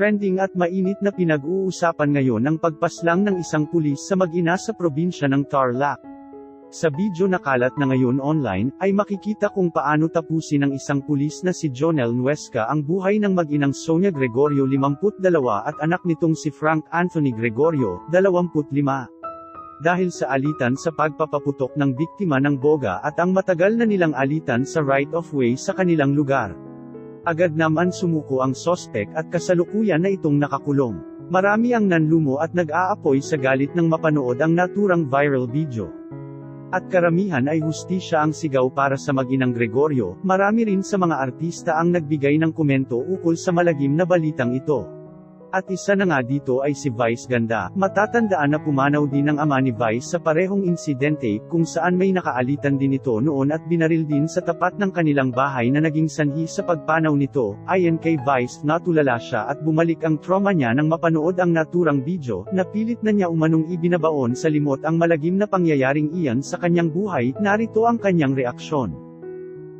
Trending at mainit na pinag-uusapan ngayon ang pagpaslang ng isang pulis sa mag-ina sa probinsya ng Tarlac. Sa video na kalat na ngayon online, ay makikita kung paano tapusin ng isang pulis na si Jonel Nuesca ang buhay ng mag-inang Sonia Gregorio 52 at anak nitong si Frank Anthony Gregorio, 25. Dahil sa alitan sa pagpapaputok ng biktima ng boga at ang matagal na nilang alitan sa right-of-way sa kanilang lugar. Agad naman sumuko ang sospek at kasalukuyan na itong nakakulong. Marami ang nanlumo at nag-aapoy sa galit ng mapanood ang naturang viral video. At karamihan ay hustisya ang sigaw para sa mag-inang Gregorio, marami rin sa mga artista ang nagbigay ng komento ukol sa malagim na balitang ito. At isa na nga dito ay si Vice Ganda, matatandaan na pumanaw din ng ama ni Vice sa parehong insidente, kung saan may nakaalitan din ito noon at binaril din sa tapat ng kanilang bahay na naging sanhi sa pagpanaw nito, ayon kay Vice natulala siya at bumalik ang trauma niya nang mapanood ang naturang video, na pilit na niya umanong ibinabaon sa limot ang malagim na pangyayaring iyan sa kanyang buhay, narito ang kanyang reaksyon.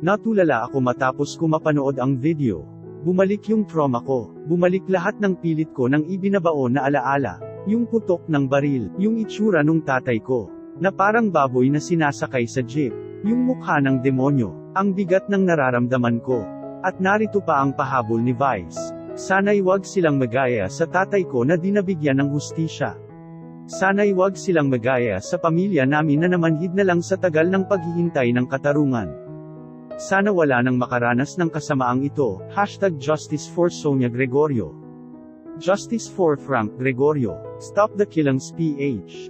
Natulala ako matapos ko mapanood ang video. Bumalik yung trauma ko, bumalik lahat ng pilit ko nang ibinabaon na alaala, yung putok ng baril, yung itsura nung tatay ko, na parang baboy na sinasakay sa jeep, yung mukha ng demonyo, ang bigat ng nararamdaman ko. At narito pa ang pahabol ni Vice. Sana'y wag silang magaya sa tatay ko na dinabigyan ng hustisya. Sana'y wag silang magaya sa pamilya namin na namanhid na lang sa tagal ng paghihintay ng katarungan. Sana wala nang makaranas ng kasamaang ito, hashtag Justice for Sonia Gregorio. Justice for Frank Gregorio. Stop the Killings PH.